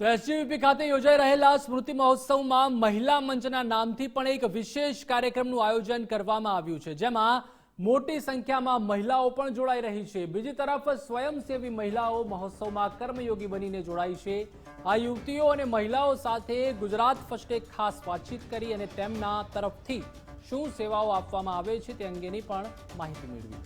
તો એસજીવીપી ખાતે યોજાઈ રહેલા સ્મૃતિ મહોત્સવમાં મહિલા મંચના નામથી પણ એક વિશેષ કાર્યક્રમનું આયોજન કરવામાં આવ્યું છે, જેમાં મોટી સંખ્યામાં મહિલાઓ પણ જોડાઈ રહી છે. બીજી તરફ સ્વયંસેવી મહિલાઓ મહોત્સવમાં કર્મયોગી બનીને જોડાઈ છે. આ યુવતીઓ અને મહિલાઓ સાથે ગુજરાત ફર્સ્ટે ખાસ વાતચીત કરી અને તેમના તરફથી શું સેવાઓ આપવામાં આવે છે તે અંગેની પણ માહિતી મેળવી.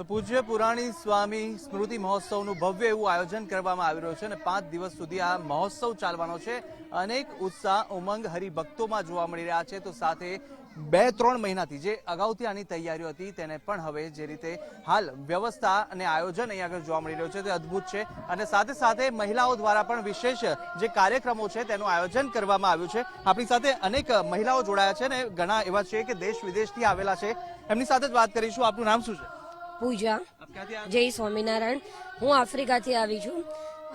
તો પૂજ્ય પુરાણી સ્વામી સ્મૃતિ મહોત્સવનું ભવ્ય એવું આયોજન કરવામાં આવી રહ્યું છે અને પાંચ દિવસ સુધી આ મહોત્સવ ચાલવાનો છે. અનેક ઉત્સાહ, ઉમંગ, હરિભક્તોમાં જોવા મળી રહ્યા છે. તો સાથે બે, ત્રણ મહિનાથી જે અગાઉથી આની તૈયારીઓ હતી તેને પણ હવે જે રીતે હાલ વ્યવસ્થા અને આયોજન અહીંયા આગળ જોવા મળી રહ્યું છે તે અદ્ભુત છે. અને સાથે સાથે મહિલાઓ દ્વારા પણ વિશેષ જે કાર્યક્રમો છે તેનું આયોજન કરવામાં આવ્યું છે. આપણી સાથે અનેક મહિલાઓ જોડાયા છે અને ઘણા એવા છે કે દેશ વિદેશથી આવેલા છે. એમની સાથે જ વાત કરીશું. આપનું નામ શું છે? પૂજા? જય સ્વામિનારાયણ. હું આફ્રિકાથી આવી છું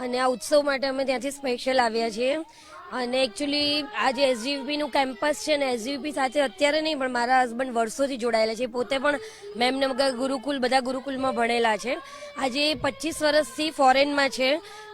અને આ ઉત્સવ માટે અમે ત્યાંથી સ્પેશિયલ આવ્યા છીએ. અને એકચ્યુઅલી આ જે એસજીવીપી નું કેમ્પસ છે ને એસજીવીપી સાથે અત્યારે નહીં, પણ મારા હસબન્ડ વર્ષોથી જોડાયેલા છે. પોતે પણ મેમને ગુરુકુલ, બધા ગુરુકુલમાં ભણેલા છે. આજે પચીસ વર્ષથી ફોરેનમાં છે.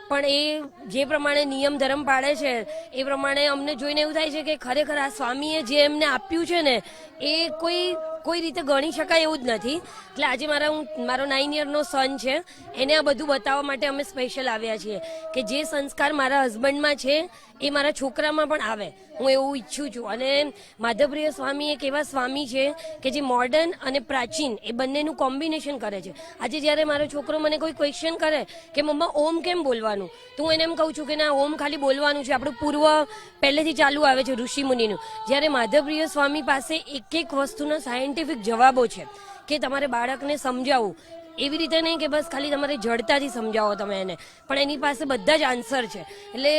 પણ એ જે પ્રમાણે નિયમ ધર્મ પાડે છે, એ પ્રમાણે અમને જોઈને એવું થાય છે કે ખરેખર આ સ્વામીએ જે એમને આપ્યું છે ને, એ કોઈ કોઈ રીતે ગણી શકાય એવું જ નથી. એટલે આજે મારા હું, મારો નાઇન યરનો સન છે. એને આ બધું બતાવવા માટે અમે સ્પેશિયલ આવ્યા છીએ કે જે સંસ્કાર મારા હસબન્ડમાં છે, એ મારા છોકરામાં પણ આવે. હું એવું ઈચ્છું છું. અને માધવપ્રિય સ્વામી એક એવા સ્વામી છે કે જે મોડર્ન અને પ્રાચીન એ બંનેનું કોમ્બિનેશન કરે છે. આજે જ્યારે મારો છોકરો મને કોઈ ક્વેશ્ચન કરે કે મમ્મા, ઓમ કેમ બોલવાનું? તો હું એને એમ કહું છું કે ના, ઓમ ખાલી બોલવાનું છે. આપણું પૂર્વ પહેલેથી ચાલુ આવે છે ઋષિ મુનિનું. જ્યારે માધવપ્રિય સ્વામી પાસે એક એક વસ્તુના સાયન્ટિફિક જવાબો છે કે તમારે બાળકને સમજાવવું. એવી રીતે નહીં કે બસ ખાલી તમારે જડતાથી સમજાવો તમે એને. પણ એની પાસે બધા જ આન્સર છે. એટલે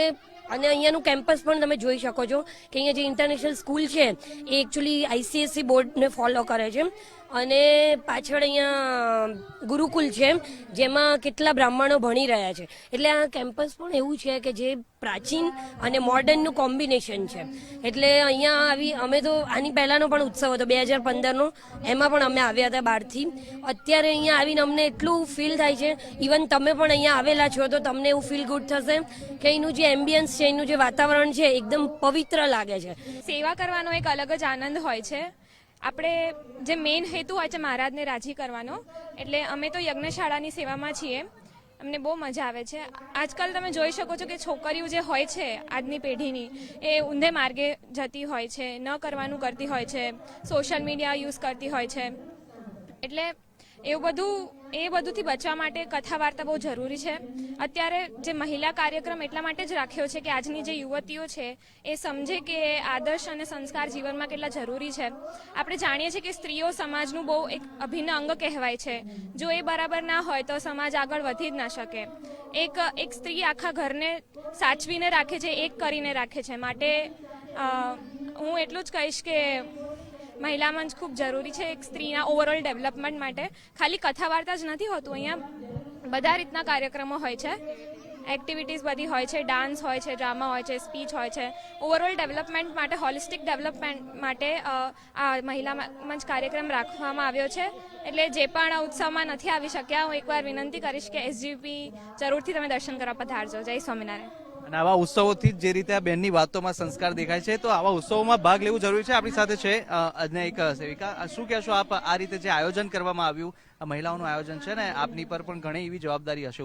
અને અહીંયાનું કેમ્પસ પણ તમે જોઈ શકો છો કે અહીંયા જે ઇન્ટરનેશનલ સ્કૂલ છે, એ એકચ્યુઅલી આઈસીએસસી બોર્ડને ફોલો કરે છે. અને પાછળ અહીંયા ગુરુકુલ છે, જેમાં કેટલા બ્રાહ્મણો ભણી રહ્યા છે. એટલે આ કેમ્પસ પણ એવું છે કે જે પ્રાચીન અને મોડર્નનું કોમ્બિનેશન છે. એટલે અહીંયા આવી, અમે તો આની પહેલાંનો પણ ઉત્સવ હતો, બે હજાર પંદરનો. એમાં પણ અમે આવ્યા હતા બહારથી. અત્યારે અહીંયા આવીને અમને એટલું ફીલ થાય છે. ઇવન તમે પણ અહીંયા આવેલા છો તો તમને એવું ફીલ ગુડ થશે કે એનું જે એમ્બિયન્સ છે, એનું જે વાતાવરણ છે, એકદમ પવિત્ર લાગે છે. સેવા કરવાનો એક અલગ જ આનંદ હોય છે. આપણે જે મેઇન હેતુ હોય છે, મહારાજને રાજી કરવાનો. એટલે અમે તો યજ્ઞશાળાની સેવામાં છીએ. અમને બહુ મજા આવે છે. આજકાલ તમે જોઈ શકો છો કે છોકરીઓ જે હોય છે આજની પેઢીની, એ ઊંધે માર્ગે જતી હોય છે, ન કરવાનું કરતી હોય છે સોશિયલ મીડિયા યુઝ કરતી હોય છે. એટલે એવું બધું, એ બધુંથી બચવા માટે કથા વાર્તા બહુ જરૂરી છે. અત્યારે જે મહિલા કાર્યક્રમ એટલા માટે જ રાખ્યો છે કે આજની જે યુવતીઓ છે, એ સમજે કે આદર્શ અને સંસ્કાર જીવનમાં કેટલા જરૂરી છે. આપણે જાણીએ છીએ કે સ્ત્રીઓ સમાજનું બહુ એક અભિન્ન અંગ કહેવાય છે. જો એ બરાબર ના હોય તો સમાજ આગળ વધી જ ના શકે. એક એક સ્ત્રી આખા ઘરને સાચવીને રાખે છે, એક કરીને રાખે છે. માટે હું એટલું જ કહીશ કે મહિલા મંચ ખૂબ જરૂરી છે એક સ્ત્રીના ઓવરઓલ ડેવલપમેન્ટ માટે. ખાલી કથા વાર્તા જ નથી હોતું, અહીંયા બધા રીતના કાર્યક્રમો હોય છે. એક્ટિવિટીઝ બધી હોય છે ડાન્સ હોય છે ડ્રામા હોય છે સ્પીચ હોય છે. ઓવરઓલ ડેવલપમેન્ટ માટે હોલિસ્ટિક ડેવલપમેન્ટ માટે આ મહિલા મંચ કાર્યક્રમ રાખવામાં આવ્યો છે. એટલે જે પણ ઉત્સવમાં નથી આવી શક્યા, હું એકવાર વિનંતી કરીશ કે એસજીપી જરૂરથી તમે દર્શન કરવા પધારજો. જય સ્વામિનારાયણ. અને આવા ઉત્સવોથી જે રીતે આ બેનની વાતોમાં સંસ્કાર દેખાય છે તો આવા ઉત્સવોમાં ભાગ લેવું જરૂરી છે આપણી સાથે છે અ, અને એક સેવિકા. શું કહેશો આપ આ રીતે જે આયોજન કરવામાં આવ્યું મહિલાઓનું આયોજન છે ને આપની પર પણ ઘણી એવી જવાબદારી હશે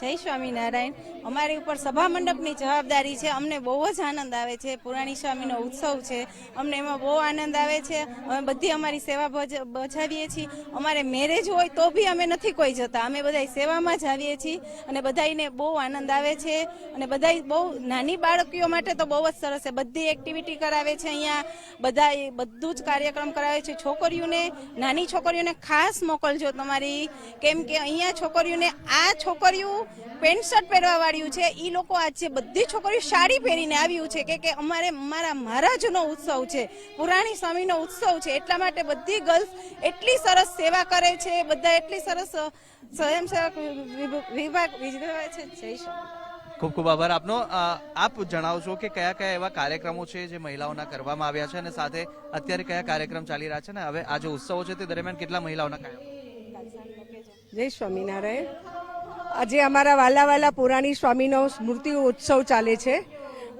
જય સ્વામિનારાયણ અમારી ઉપર સભા મંડપની જવાબદારી છે. અમને બહુ જ આનંદ આવે છે. પુરાણી સ્વામીનો ઉત્સવ છે. અમને એમાં બહુ આનંદ આવે છે. અમે બધી અમારી સેવા બજ- બજાવીએ છીએ. અમારે મેરેજ હોય તો બી અમે નથી કોઈ જતા. અમે બધા સેવામાં જ આવીએ છીએ અને બધાને બહુ આનંદ આવે છે અને બધા બહુ નાની બાળકીઓ માટે તો બહુ જ સરસ છે. બધી એક્ટિવિટી કરાવે છે અહીંયા. બધા બધું જ કાર્યક્રમ કરાવે છે. છોકરીઓને, નાની છોકરીઓને ખાસ મોકલજો તમારી. કેમ કે અહીંયા છોકરીઓને, આ છોકરીઓ પેન્ટ શર્ટ પહેરવા વાળ્યું છે. એ લોકો આજે બધી છોકરીઓ સાડી પહેરીને આવ્યું છે કે કે અમારે મારા મહારાજનો ઉત્સવ છે. પુરાણી સ્વામીનો ઉત્સવ છે. એટલા માટે બધી ગર્લ્સ એટલી સરસ સેવા કરે છે. બધા એટલી સરસ સ્વયંસેવક વિભાગ વિજય છે. જય શ્રી ખૂબ ખૂબ આભાર. આપનો આપ જણાવશો કે કયા કયા એવા કાર્યક્રમો છે જે મહિલાઓના કરવામાં આવ્યા છે અને સાથે અત્યારે કયા કાર્યક્રમ ચાલી રહ્યા છે ને હવે આ જે ઉત્સવો છે તે દરમિયાન કેટલા મહિલાઓના કાર્યક્રમ જય સ્વામિનારાયણ. આજે અમારા વાલા વાલા પુરાણી સ્વામીનો સ્મૃતિ ઉત્સવ ચાલે છે.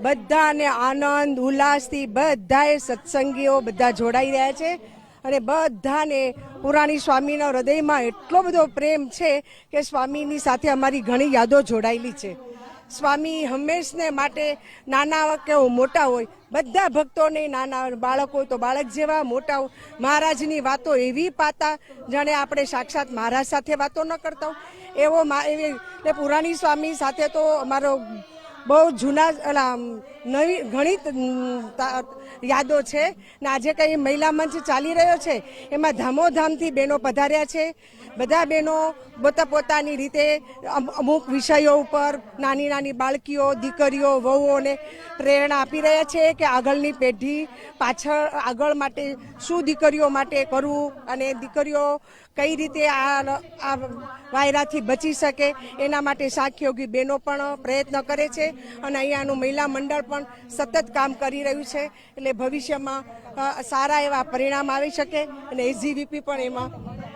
બધાને આનંદ, ઉલ્લાસથી બધાએ સત્સંગીઓ બધા જોડાઈ રહ્યા છે અને બધાને પુરાણી સ્વામીના હૃદયમાં એટલો બધો પ્રેમ છે કે સ્વામીની સાથે અમારી ઘણી યાદો જોડાયેલી છે. સ્વામી હંમેશને માટે નાના કે મોટા હોય, બધા ભક્તોને નાના બાળકો તો બાળક જેવા, મોટા મહારાજની વાતો એવી પાતા જાણે આપણે સાક્ષાત મહારાજ સાથે વાતો ન કરતા એવો એવી પુરાણી સ્વામી સાથે તો અમારો બહુ જૂના અલા, નવી ઘણી યાદો છે. ને આજે કંઈ મહિલા મંચ ચાલી રહ્યો છે એમાં ધામોધામથી બહેનો પધાર્યા છે. બધા બહેનો પોતા પોતાની રીતે અમુક વિષયો ઉપર નાની નાની બાળકીઓ દીકરીઓ વહુઓને પ્રેરણા આપી રહ્યા છે કે આગળની પેઢી પાછળ આગળ માટે શું દીકરીઓ માટે કરવું અને દીકરીઓ કઈ રીતે આ આ વાયરાથી બચી શકે એના માટે સાખયોગી બહેનો પણ પ્રયત્ન કરે છે અને અહીંયાનું મહિલા મંડળ પણ સતત કામ કરી રહ્યું છે એટલે ભવિષ્યમાં સારા એવા પરિણામ આવી શકે અને એસજીવીપી પણ એમાં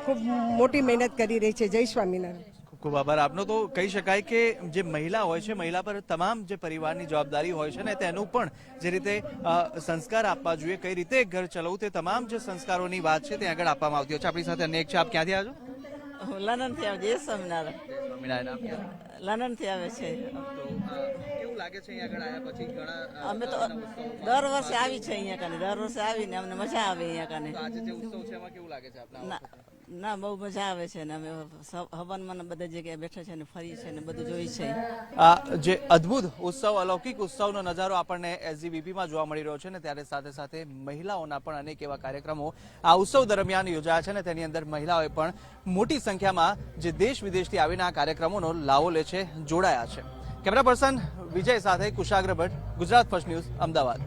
ખૂબ મોટી મહેનત કરી રહી છે. જય સ્વામિનારાયણ. ખૂબ આભાર. આપનો તો કહી શકાય કે જે મહિલા હોય છે મહિલા પર તમામ જે પરિવારની જવાબદારી હોય છે ને તેનું પણ જે રીતે સંસ્કાર આપવા જોઈએ કઈ રીતે ઘર ચલાવવું તે તમામ જે સંસ્કારોની વાત છે તે આગળ આપવામાં આવતી હોય છે. આપણી સાથે અનેક છે. આપ ક્યાંથી આવ્યો છો? લંડનથી આવે જય સ્વામિનારાયણ. સ્વામિનારાયણ. આપથી આવે છે. કેવું લાગે છે અહીંયા આગળ આવ્યા પછી ઘણા અમે તો દર વર્ષે આવી છે અહીંયા કને દર વર્ષે આવીને અમને મજા આવે અહીંયા કને આજે જે ઉત્સવ છે એમાં કેવું લાગે છે આપણા ના ના બહુ મજા આવે છે ને અમે હવનમાં બધા જગ્યાએ બેઠા છે ને ફરી છે ને બધું જોઈ છે. આ જે અદ્ભુત ઉત્સવ અલૌકિક ઉત્સવનો નજારો આપણને એસજીબીપીમાં જોવા મળી રહ્યો છે ને ત્યારે સાથે સાથે મહિલાઓના પણ અનેક એવા કાર્યક્રમો આ ઉત્સવ દરમિયાન યોજાયા છે ને તેની અંદર મહિલાઓએ પણ મોટી સંખ્યામાં જે દેશ વિદેશથી આવીને આ કાર્યક્રમોનો લાવો લે છે જોડાયા છે. કેમેરા પર્સન વિજય સાથે કુશાગ્ર ભટ્ટ ગુજરાત ફર્સ્ટ ન્યૂઝ અમદાવાદ.